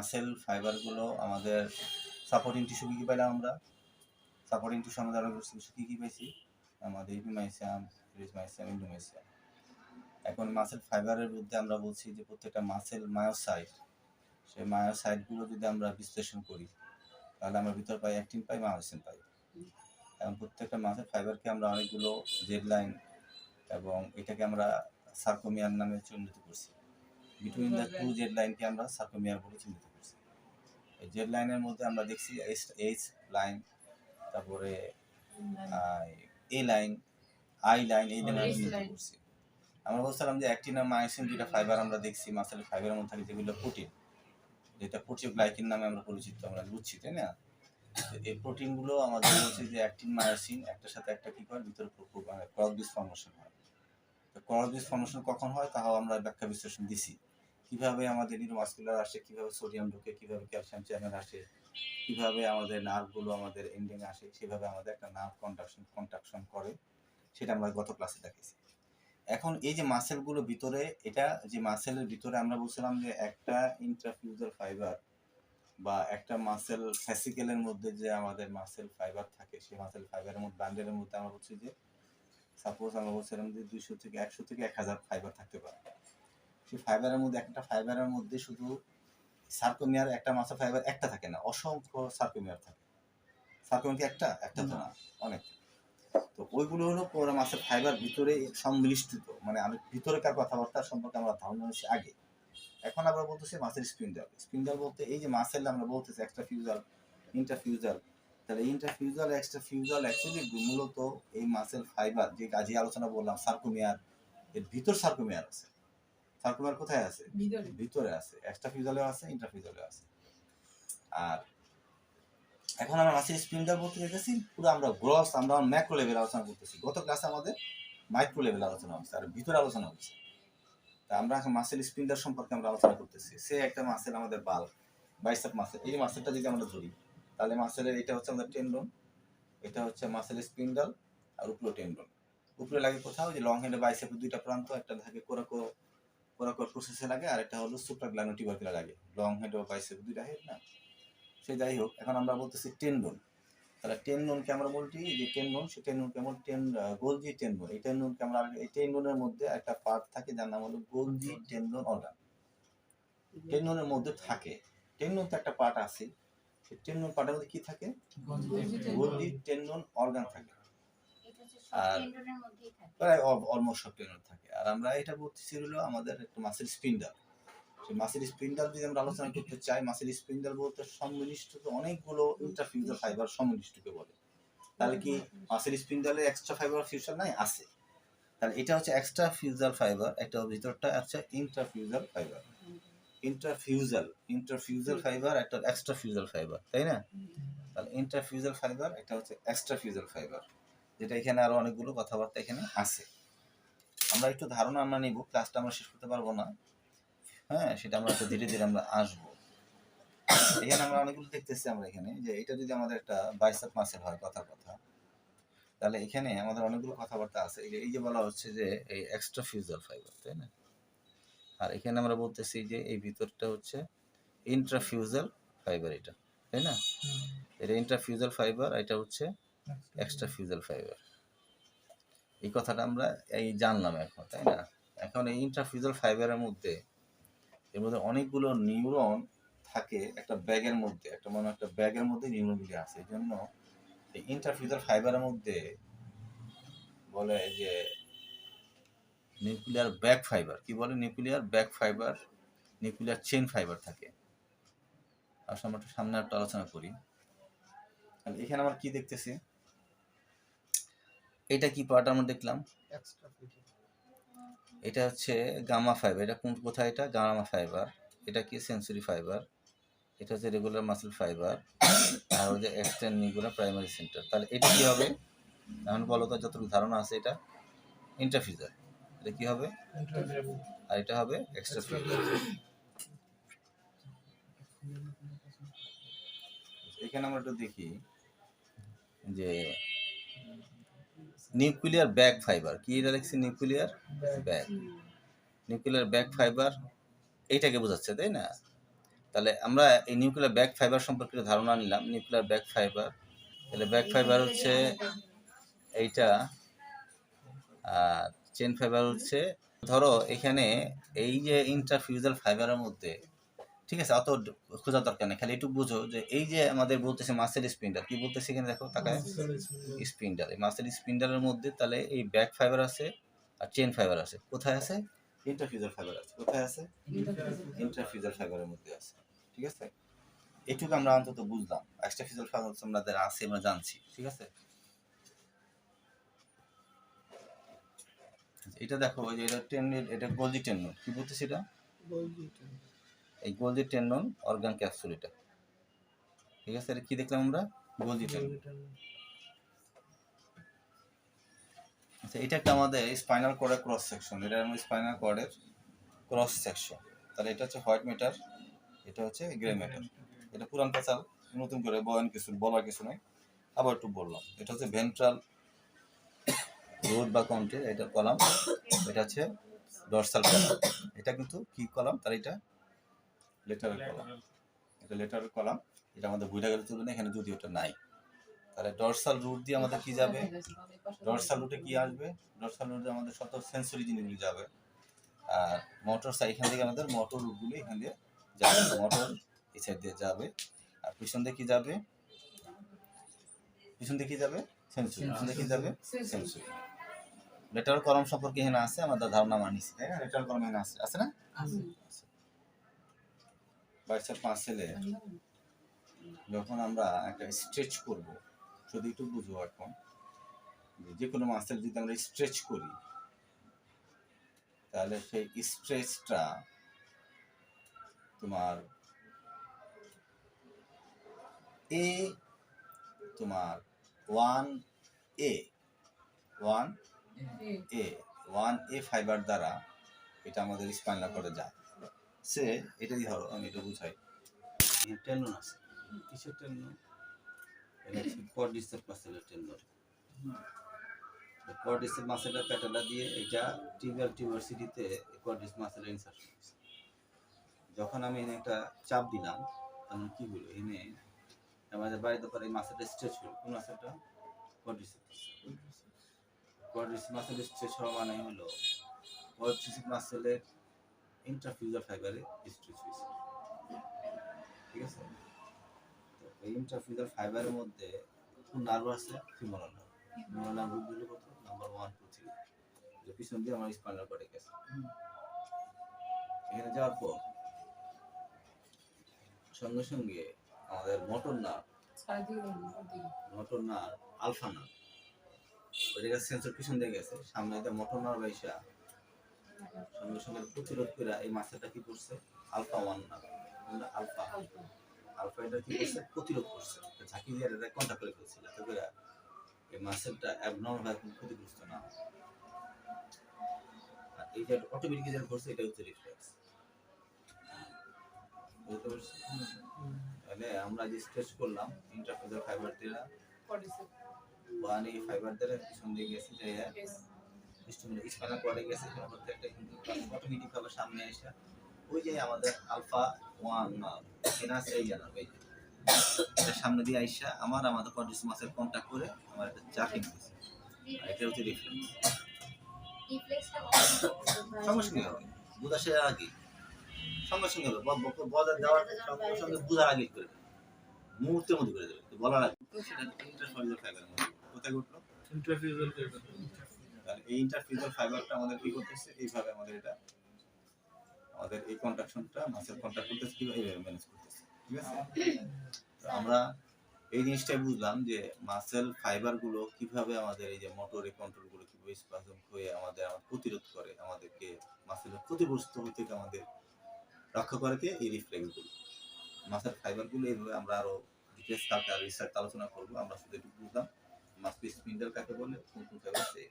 Muscle ফাইবারগুলো আমাদের supporting tissue কী কী পাইলাম আমরা? সাপোর্টিং টিস্যু আমাদের আরও কিছু কী কী পেয়েছি? আমাদের ইপিমাইসিয়াম রিজমাইসিয়াম ইন্ডোমাইসিয়াম এখন মাসেল ফাইবারের মধ্যে আমরা বলছি যে প্রত্যেকটা মাসেল মায়োসাইট সেই মায়োসাইটগুলো যদি আমরা বিশ্লেষণ করি, তাহলে আমরা ভিতর পাই অ্যাক্টিন পাই মায়োসিন পাই। এবং প্রত্যেকটা মাসেল ফাইবারকে আমরা অনেকগুলো জেড লাইন এবং এটাকে আমরা সার্কোমিয়ার নামে চিহ্নিত করছি। বিটুইন দ্য টু জেড লাইনকে আমরা সার্কোমিয়ার বলে চিহ্নিত জেড লাইনের মধ্যে আমরা দেখছি এইচ এইচ লাইন তারপরে এ লাইন আই লাইন এই লাইন. করছি আমরা বলছিলাম যে অ্যাক্টিন আর মায়োসিন দুইটা ফাইবার আমরা দেখছি মাসেলের ফাইবারের মধ্যে থাকে যেগুলো প্রোটিন যেটা প্রোটিওগ্লাইকিন নামে আমরা পরিচিত আমরা বুঝছি তাই না? এই প্রোটিনগুলো আমাদের বলছে যে অ্যাক্টিন মায়োসিন একটার সাথে একটা কি করে ভিতরে ক্রস ডিসফর্মেশন হয়। তো ক্রস ডিসফর্মেশন কখন হয়? তাও আমরা ব্যাখ্যা বিশ্লেষণ দিছি। কীভাবে আমাদের নিউরোমাস্কুলার আসে, কীভাবে সোডিয়াম ঢোকে, কীভাবে ক্যালসিয়াম চ্যানেল আসে, কীভাবে আমাদের নার্ভগুলো আমাদের এন্ডিং আসে, সেভাবে আমাদের একটা নার্ভ কন্ট্রাকশন কন্ট্রাকশন করে, সেটা আমরা গত ক্লাসে দেখেছি এখন এই যে মাসেলগুলো ভিতরে, এটা যে মাসেলের ভিতরে আমরা বলছিলাম যে একটা ইন্ট্রাফিউজার ফাইবার বা একটা মাসেল ফ্যাসিকেলের মধ্যে যে আমাদের মাসেল ফাইবার থাকে, সেই মাসেল ফাইবারের মধ্যে বান্ডেলের মধ্যে আমরা বলছি যে সাপোজ আমরা বলছিলাম যে দুইশো থেকে একশো থেকে এক হাজার ফাইবার থাকতে পারে। সেই ফাইবারের মধ্যে একটা ফাইবারের মধ্যে শুধু সার্কোমিয়ার একটা মাসেল ফাইবার একটা থাকে না অসংখ্য সার্কোমিয়ার থাকে। সার্কোমিয়ার কি একটা? একটা তো না। অনেক। তো ওইগুলো হলো পুরো মাছের ফাইবার ভিতরে সংমিলিষ্টিত মানে আমি ভিতরেকার কথাবার্তা সম্পর্কে আমরা ধারণা হচ্ছে আগে। এখন আমরা বলতেছি মাছের স্পিন্ডাল স্পিন্ডাল বলতে এই যে মাছের আমরা বলতেছি এক্সট্রা ফিউজাল ইন্টারফিউজাল তাহলে ইন্টারফিউজাল এক্সট্রা ফিউজাল অ্যাকচুয়ালি মূলত এই মাসেল ফাইবার যে কাজে আলোচনা বললাম সার্কোমিয়ার এর ভিতর সার্কোমিয়ার আছে। সার্কোমিয়ার কোথায় আছে? ভিতরে। আছে। এক্সট্রা ফিউজালেও আছে ইন্টারফিউজালেও আছে। আর এখন আমরা মাসের স্পিন্ডাল বলতে যেতেছি পুরো আমরা গ্রস আমরা ম্যাক্রো লেভেল আলোচনা করতেছি। গত ক্লাসে আমাদের মাইক্রো লেভেল আলোচনা হচ্ছে আর ভিতরে আলোচনা হচ্ছে তা আমরা এখন মাসেল স্পিন্ডাল সম্পর্কে আমরা আলোচনা করতেছি। সে একটা মাসেল আমাদের বাল বাইসেপ মাসেল এই মাসেলটা যদি আমরা ধরি তাহলে মাসেলের এটা হচ্ছে আমাদের টেন্ডন এটা হচ্ছে মাসেল স্পিন্ডাল আর উপরে টেন্ডন উপরে লাগে কোথাও যে লং হ্যান্ডে বাইসেপের দুইটা প্রান্ত একটা থাকে কোরাকো কোরাকো প্রসেসে লাগে আর একটা হলো সুপ্রাগ্লানো টিবারকুলা লাগে লং হেড ও বাইসেপ দুইটা হেড না? সে যাই হোক এখন আমরা বলতেছি টেন্ডন তাহলে টেন্ডনকে আমরা বলছি যে টেন্ডন সে টেন্ডন কেমন টেন গোলজি টেন্ডন এই টেন্ডনকে আমরা এই টেন্ডনের মধ্যে একটা পার্ট থাকে যার নাম হলো গোলজি টেন্ডন অর্গান টেন্ডনের মধ্যে থাকে। টেন্ডন তো একটা পার্ট আছে। সেই টেন্ডন পার্টের মধ্যে কি থাকে? গোলজি টেন্ডন অর্গান থাকে। আর প্রায় অলমোস্ট সব টেন্ডন থাকে। আর আমরা এটা বলতেছি হলো আমাদের একটা মাসেল স্পিন্ডাল সেই মাসেল স্পিন্ডাল যদি আমরা আলোচনা করতে চাই মাসেল স্পিন্ডাল বলতে সম্মিলিষ্ট অনেকগুলো ইন্টারফিউজার ফাইবার সম্মিলিষ্টকে বলে। তাহলে কি মাসেল স্পিন্ডালে এক্সট্রা ফাইবার ফিউশন নাই? আছে। তাহলে এটা হচ্ছে এক্সট্রা ফিউজাল ফাইবার একটা ভিতরটা হচ্ছে intrafusal fibre intrafusal intrafusal fibre একটা এক্সট্রা ফিউজাল ফাইবার তাই না? তাহলে ইন্টারফিউজাল ফাইবার একটা হচ্ছে এক্সট্রা ফিউজাল ফাইবার যেটা এখানে আরও অনেকগুলো কথাবার্তা এখানে আছে। আমরা একটু ধারণা আমরা নিব ক্লাসটা আমরা শেষ করতে পারব না। হ্যাঁ সেটা আমরা একটু ধীরে ধীরে আমরা আসব। এখানে আমরা অনেকগুলো দেখতেছি আমরা এখানে যে এটা যদি আমাদের একটা বাইসেপ মাসেল হয় কথা কথা। তাহলে এখানে আমাদের অনেকগুলো কথাবার্তা আছে। এই যে- এই যে বলা হচ্ছে যে এই এক্সট্রা ফিউজাল ফাইবার তাই না? আর এখানে আমরা বলতেছি যে এই ভিতরটা হচ্ছে ইন্ট্রাফিউজাল ফাইবার এটা তাই না? এটা ইন্ট্রাফিউজাল ফাইবার এটা হচ্ছে এক্সট্রা ফিউজাল ফাইবার এই কথাটা আমরা এই জানলাম এখন, তাই না? এখন এই ইন্ট্রাফিউজাল ফাইবারের মধ্যে, এর মধ্যে অনেকগুলো নিউরন থাকে একটা ব্যাগের মধ্যে, একটা মনে একটা ব্যাগের মধ্যে নিউরনগুলি আছে। এই জন্য এই ইন্টারফিউজাল ফাইবারের মধ্যে বলে যে নিউক্লিয়ার ব্যাক ফাইবার কি বলে nuclear bag fibre nuclear chain fibre থাকে। আসলে আমরা সামনে একটা আলোচনা করি। এখানে আমরা কি দেখতেছি? এটা কি পার্ট আমরা দেখলাম? এটা হচ্ছে গামা ফাইবার এটা কোন কোথায় এটা? গামা ফাইবার এটা কি? সেন্সরি ফাইবার এটা হচ্ছে রেগুলার মাসেল ফাইবার আর হচ্ছে এক্সটেন্ড নিগুলার প্রাইমারি সেন্টার তাহলে এটা কি হবে? এখন বলো তো যতটুকু ধারণা আছে এটা। ইন্টারফিউজার এটা কি হবে? আর এটা হবে এক্সট্রা এখানে আমরা একটু দেখি যে নিউক্লিয়ার ব্যাক ফাইবার। কি এটা লিখছি? Nuclear bag. Nuclear bag fibre, এইটাকে বোঝাচ্ছে, তাই না? তাহলে আমরা এই নিউক্লিয়ার ব্যাক ফাইবার সম্পর্কে ধারণা নিলাম। Nuclear bag fibre. তাহলে ব্যাক ফাইবার হচ্ছে এইটা, আর চেন ফাইবার হচ্ছে, ধরো এখানে এই যে ইন্টারফিউজাল ফাইবারের মধ্যে ঠিক আছে অত খোঁজার দরকার নেই খালি একটু বুঝো যে এই যে আমাদের বলতেছে মাসেল স্পিন্ডার কি বলতেছে এখানে দেখো তাকায়? স্পিন্ডার এই মাসেল স্পিন্ডারের মধ্যে তাহলে এই ব্যাক ফাইবার আছে আর চেন ফাইবার আছে কোথায় আছে? ইন্টারফিউজাল ফাইবার আছে কোথায় আছে? ইন্টারফিউজাল ফাইবারের মধ্যে আছে ঠিক আছে? এটুকু আমরা অন্তত বুঝলাম এক্সট্রা ফিউজাল ফাইবার আমাদের আছে আমরা জানছি ঠিক আছে? এটা দেখো ওই যে এটা টেন্ডন এটা গোলজি টেন্ডন কি বলতেছি এটা? এই গোলজি টেন্ডন অর্গান ক্যাপসুল এটা। ঠিক আছে এটা কি দেখলাম আমরা? গোলজি টেন্ডন আচ্ছা এটা একটা আমাদের স্পাইনাল কর্ডের ক্রস সেকশন। এটা আমাদের স্পাইনাল কর্ডের ক্রস সেকশন। তাহলে এটা হচ্ছে হোয়াইট ম্যাটার এটা হচ্ছে গ্রে ম্যাটার। এটা পুরান পেঁচাল নতুন করে বয়ান কিছু বলার কিছু নাই। আবার একটু বললাম এটা হচ্ছে ভেন্ট্রাল রোড বা কাউন্টে এটা কলাম। এটা হচ্ছে ডরসাল কলাম এটা কিন্তু কি কলাম? তার এটা লেটারের কলাম এটা লেটারের কলাম এটা আমাদের বুঝা গেলে চলবে না এখানে যদি ওটা নাই। তাহলে ডরসাল রুট দিয়ে আমাদের কি যাবে? ডরসাল রুটে কি আসবে? ডরসাল রুটে আমাদের শত সেন্সরি জিনিসগুলি যাবে। আর মোটর এখান থেকে আমাদের মোটর রুটগুলি এখান দিয়ে যাবে। মোটর এই সাইড দিয়ে যাবে। আর পিছন দিয়ে কি যাবে? পিছন দিয়ে কি যাবে? সেন্সরি পিছন দিয়ে কি যাবে? সেন্সরি লেটার কলম সম্পর্কে এখানে আছে আমাদের ধারণা মানিছি তাই না? লেটার কলম এখানে আছে আছে না? বাইসেপ মাসেলে যখন আমরা একটা স্ট্রেচ করব, যদি একটু বুঝব এখন, যে কোনো মাসেল যদি আমরা স্ট্রেচ করি, তাহলে সেই স্ট্রেচটা তোমার এ তোমার one A one A one A fibre দ্বারা এটা আমাদের স্পাইনাল করে যায়। সে এটা দিয়ে ধরো, আমি এটা বুঝাই। টেন্ডন আছে। কিসের টেন্ডন কর্ডিসেপ মাসেলের টেন্ডন কর্ডিসেপ মাসেলের প্যাটালা দিয়ে এটা টিউবার টিউবারসিটিতে কর্ডিস মাসেলের ইনসার্শন যখন আমি এনে একটা চাপ দিলাম, তখন কি হলো? এনে আমাদের বাড়িতে পরে এই মাসেলটা স্ট্রেচ হলো। কোন মাসেলটা কর্ডিসেপ কোয়াড্রিসিপ মাসেল স্ট্রেচ হওয়া মানে হলো কোয়াড্রিসিপ মাসেলের ইন্টারফিউজার ফাইবারে স্ট্রেচ হয়েছে ঠিক আছে? তো এই ইন্টারফিউজার ফাইবারের মধ্যে কোন নার্ভ আছে ফিমোরাল নার্ভ ফিমোরাল নার্ভগুলো কত? নাম্বার ওয়ান টু থ্রি যে পিছন দিয়ে আমার স্পাইনাল কর্ডে গেছে। এখানে যাওয়ার পর সঙ্গে সঙ্গে আমাদের motor nerve motor nerve alpha nerve ওই জায়গায় সেন্সর পিছন দিয়ে গেছে সামনে একটা মোটর নার্ভ আইসা সঙ্গে সঙ্গে প্রতিরোধ করে এই মাসেলটা কি করছে? আলফা ওয়ান না আলফা। আলফা এটা কি করছে? প্রতিরোধ করছে। ঝাঁকি দিয়ে এটা কন্ট্যাক্ট করে ফেলছে। যাতে করে এই মাসেলটা অ্যাবনর্মাল ভাবে ক্ষতিগ্রস্ত না হয়। আর এইটা অটোমেটিক যেটা করছে এটা হচ্ছে রিফ্লেক্স বুঝতে পারছি তাহলে আমরা যে স্ট্রেচ করলাম ইন্টারফেজার ফাইবার দিয়ে ওয়ান এই ফাইবার দ্বারা পিছন দিয়ে গেছে যে স্পাইনাল কর্ডে গেছে পরবর্তী একটা কিন্তু অটোমেটিক ভাবে সামনে এসে ওই যে আমাদের আলফা ওয়ান এই জানা ওই এটা সামনে দিয়ে আইসা আমার আমাদের মাসের কন্ট্যাক্ট করে আমার একটা চাকিং দিচ্ছে এটা হচ্ছে রিফ্লেক্স সঙ্গে সঙ্গে হবে। বুঝা সে আগে। সঙ্গে সঙ্গে হবে। ব- ব- বজার দেওয়ার সঙ্গে সঙ্গে বুঝার আগে করে দেবে। মুহূর্তের মধ্যে করে দেবে। বলার আগে। সেটা ইন্টারফাইজার ফাইবার কোথায় ঘটলো? তাহলে এই ইন্টারফিউজাল ফাইবারটা আমাদের কি করতেছে? এইভাবে আমাদের এটা, আমাদের এই কন্ট্রাকশনটা মাসেল কন্ট্রাক্ট করতেছে কীভাবে এইভাবে ম্যানেজ করতেছে। ঠিক আছে? আমরা এই জিনিসটাই বুঝলাম যে মাসেল ফাইবারগুলো কীভাবে আমাদের এই যে মোটরের কন্ট্রোলগুলো কীভাবে স্পাজম হয়ে আমাদের প্রতিরোধ করে, আমাদেরকে মাসেলের ক্ষতিগ্রস্ত থেকে আমাদের রক্ষা করে কে? এই রিফ্লেক্সগুলো মাসেল ফাইবারগুলো এইভাবে আমরা আরও ডিটেলস কালকে রিসার্চ আলোচনা করব, আমরা শুধু একটু বুঝলাম। মাসপি স্পিন্ডেল কাকে বলে? কোন কোন ফাইবার সেই